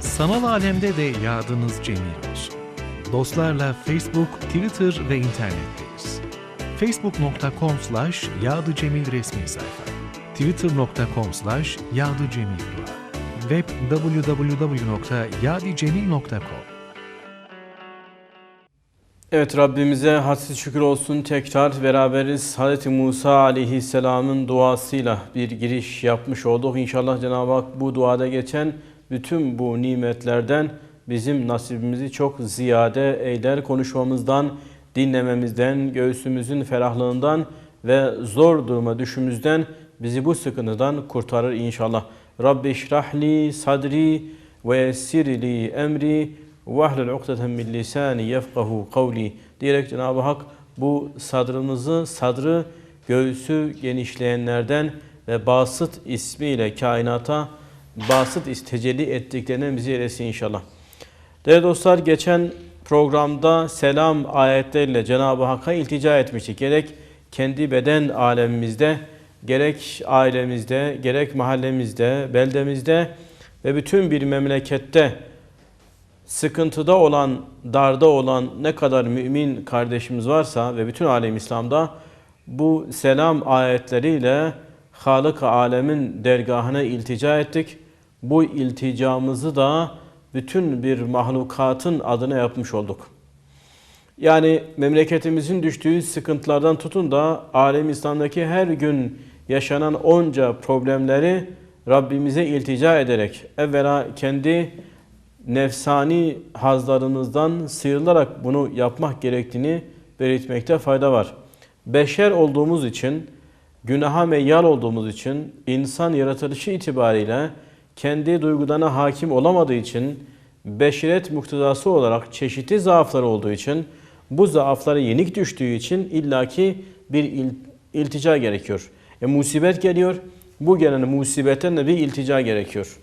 Sanal alemde de yadınız cemil olsun. Dostlarla Facebook, Twitter ve internetteyiz. Facebook.com slash yadıcemil resmi sayfa. Twitter.com slash yadıcemildua. Web www.yadicemil.com Evet Rabbimize hadsiz şükür olsun tekrar beraberiz. Hz. Musa aleyhisselamın duasıyla bir giriş yapmış olduk. İnşallah Cenab-ı Hak bu duada geçen bütün bu nimetlerden bizim nasibimizi çok ziyade eyler. Konuşmamızdan, dinlememizden, göğsümüzün ferahlığından ve zor duruma düşümüzden bizi bu sıkıntıdan kurtarır inşallah. Rabbi işrahli sadri ve yessirli emri vahlul ukdeten min lisani yefkahu kavli diyerek Cenab-ı Hak bu sadrımızı, sadrı göğsü genişleyenlerden ve basıt ismiyle kainata basıt istecelli ettiklerine bizi eylesin inşallah. Değerli dostlar geçen programda selam ayetleriyle Cenab-ı Hakk'a iltica etmiştik. Gerek kendi beden alemimizde, gerek ailemizde, gerek mahallemizde, beldemizde ve bütün bir memlekette sıkıntıda olan, darda olan ne kadar mümin kardeşimiz varsa ve bütün alem İslam'da bu selam ayetleriyle Halık alemin dergahına iltica ettik. Bu ilticamızı da bütün bir mahlukatın adına yapmış olduk. Yani memleketimizin düştüğü sıkıntılardan tutun da alem İslam'daki her gün yaşanan onca problemleri Rabbimize iltica ederek evvela kendi nefsani hazlarımızdan sıyrılarak bunu yapmak gerektiğini belirtmekte fayda var. Beşer olduğumuz için, günaha meyyal olduğumuz için, insan yaratılışı itibariyle kendi duygularına hakim olamadığı için, beşeret muktezası olarak çeşitli zaafları olduğu için, bu zaaflara yenik düştüğü için illaki bir il, iltica gerekiyor. E, musibet geliyor, bu gelen musibetten de bir iltica gerekiyor.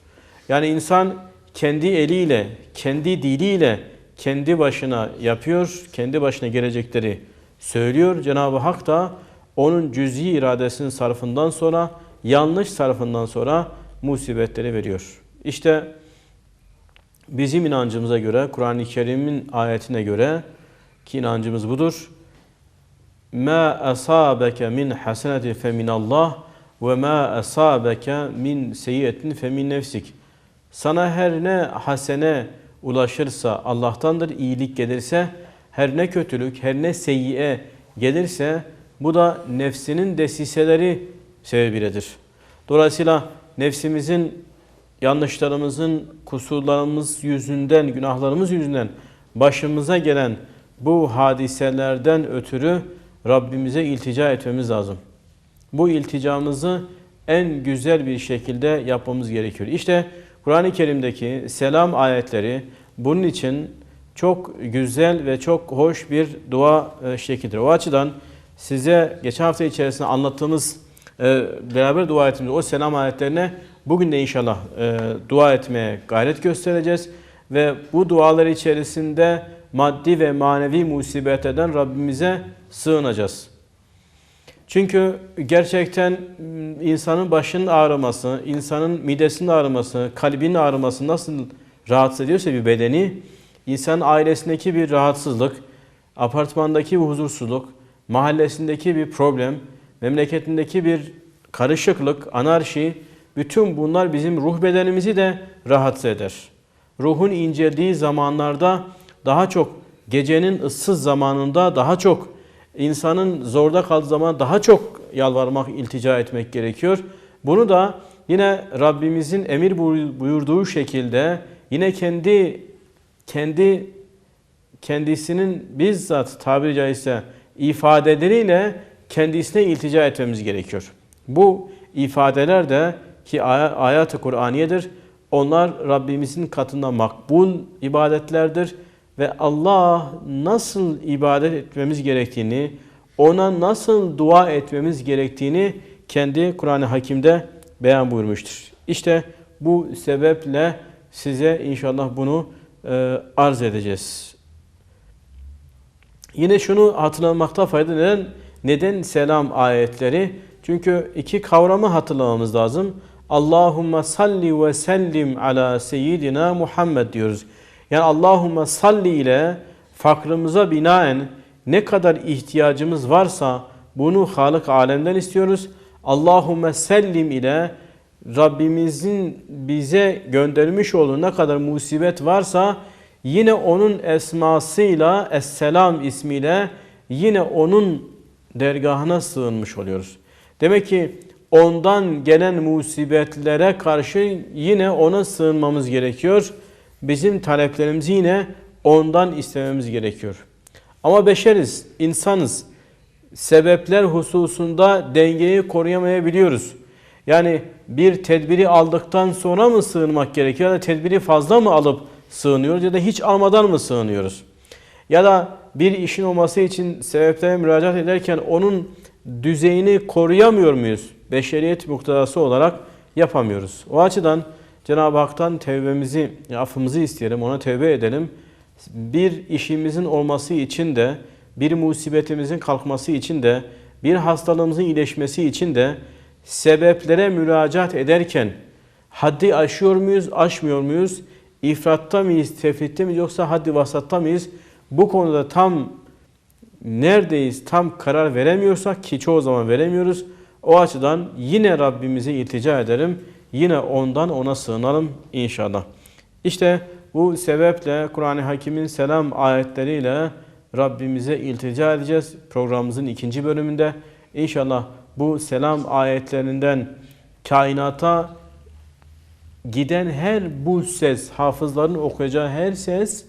Yani insan kendi eliyle, kendi diliyle, kendi başına yapıyor, kendi başına gelecekleri söylüyor. Cenab-ı Hak da onun cüz'i iradesinin sarfından sonra, yanlış sarfından sonra musibetleri veriyor. İşte bizim inancımıza göre, Kur'an-ı Kerim'in ayetine göre ki inancımız budur. Ma asabeke min hasenetin fe min Allah ve ma asabeke min seyyiyetin fe min nefsik. Sana her ne hasene ulaşırsa Allah'tandır, iyilik gelirse, her ne kötülük, her ne seyyiye gelirse bu da nefsinin desiseleri sebebiyledir. Dolayısıyla nefsimizin yanlışlarımızın, kusurlarımız yüzünden, günahlarımız yüzünden başımıza gelen bu hadiselerden ötürü Rabbimize iltica etmemiz lazım. Bu ilticamızı en güzel bir şekilde yapmamız gerekiyor. İşte Kur'an-ı Kerim'deki selam ayetleri bunun için çok güzel ve çok hoş bir dua e, şeklidir. O açıdan size geçen hafta içerisinde anlattığımız e, beraber dua ettiğimiz o selam ayetlerine bugün de inşallah e, dua etmeye gayret göstereceğiz. Ve bu dualar içerisinde maddi ve manevi musibetlerden Rabbimize sığınacağız. Çünkü gerçekten insanın başının ağrıması, insanın midesinin ağrıması, kalbinin ağrıması nasıl rahatsız ediyorsa bir bedeni, insanın ailesindeki bir rahatsızlık, apartmandaki bir huzursuzluk, mahallesindeki bir problem, memleketindeki bir karışıklık, anarşi, bütün bunlar bizim ruh bedenimizi de rahatsız eder. Ruhun inceldiği zamanlarda daha çok gecenin ıssız zamanında daha çok insanın zorda kaldığı zaman daha çok yalvarmak, iltica etmek gerekiyor. Bunu da yine Rabbimizin emir buyurduğu şekilde yine kendi kendi kendisinin bizzat tabiri caizse ifadeleriyle kendisine iltica etmemiz gerekiyor. Bu ifadeler de ki ay- ayat-ı Kur'aniyedir. Onlar Rabbimizin katında makbul ibadetlerdir ve Allah nasıl ibadet etmemiz gerektiğini, ona nasıl dua etmemiz gerektiğini kendi Kur'an-ı Hakim'de beyan buyurmuştur. İşte bu sebeple size inşallah bunu e, arz edeceğiz. Yine şunu hatırlamakta fayda neden neden selam ayetleri? Çünkü iki kavramı hatırlamamız lazım. Allahümme salli ve sellim ala seyyidina Muhammed diyoruz. Yani Allahümme salli ile fakrımıza binaen ne kadar ihtiyacımız varsa bunu Halık alemden istiyoruz. Allahümme sellim ile Rabbimizin bize göndermiş olduğu ne kadar musibet varsa yine onun esmasıyla Esselam ismiyle yine onun dergahına sığınmış oluyoruz. Demek ki ondan gelen musibetlere karşı yine ona sığınmamız gerekiyor. Bizim taleplerimizi yine ondan istememiz gerekiyor. Ama beşeriz, insanız. Sebepler hususunda dengeyi koruyamayabiliyoruz. Yani bir tedbiri aldıktan sonra mı sığınmak gerekiyor ya da tedbiri fazla mı alıp sığınıyoruz ya da hiç almadan mı sığınıyoruz? Ya da bir işin olması için sebeplere müracaat ederken onun düzeyini koruyamıyor muyuz? Beşeriyet muktedası olarak yapamıyoruz. O açıdan Cenab-ı Hak'tan tevbemizi, affımızı isteyelim, ona tevbe edelim. Bir işimizin olması için de, bir musibetimizin kalkması için de, bir hastalığımızın iyileşmesi için de sebeplere müracaat ederken haddi aşıyor muyuz, aşmıyor muyuz? İfratta mıyız, tefritte miyiz yoksa haddi vasatta mıyız? Bu konuda tam neredeyiz, tam karar veremiyorsak ki çoğu zaman veremiyoruz. O açıdan yine Rabbimize iltica ederim. Yine ondan ona sığınalım inşallah. İşte bu sebeple Kur'an-ı Hakim'in selam ayetleriyle Rabbimize iltica edeceğiz. Programımızın ikinci bölümünde İnşallah bu selam ayetlerinden kainata giden her bu ses, hafızların okuyacağı her ses,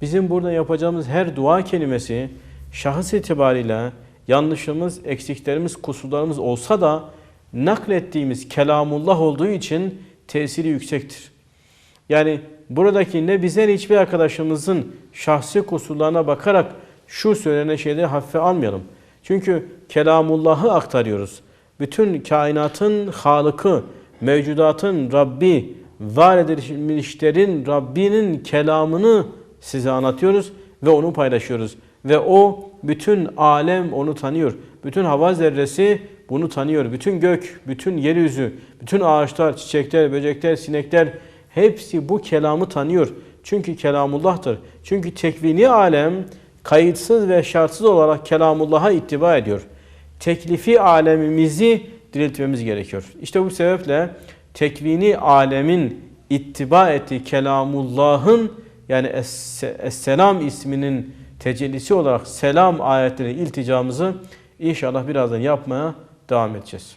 bizim burada yapacağımız her dua kelimesi şahıs itibariyle yanlışımız, eksiklerimiz, kusurlarımız olsa da naklettiğimiz kelamullah olduğu için tesiri yüksektir. Yani buradaki ne bizden hiçbir arkadaşımızın şahsi kusurlarına bakarak şu söylenen şeyleri hafife almayalım. Çünkü kelamullahı aktarıyoruz. Bütün kainatın halıkı, mevcudatın Rabbi, var edilmişlerin Rabbinin kelamını size anlatıyoruz ve onu paylaşıyoruz. Ve o bütün alem onu tanıyor. Bütün hava zerresi bunu tanıyor. Bütün gök, bütün yeryüzü, bütün ağaçlar, çiçekler, böcekler, sinekler hepsi bu kelamı tanıyor. Çünkü kelamullah'tır. Çünkü tekvini alem kayıtsız ve şartsız olarak kelamullah'a ittiba ediyor. Teklifi alemimizi diriltmemiz gerekiyor. İşte bu sebeple tekvini alemin ittiba ettiği kelamullah'ın yani Es- Es-Selam isminin tecellisi olarak selam ayetleri ilticamızı inşallah birazdan yapmaya devam edeceğiz.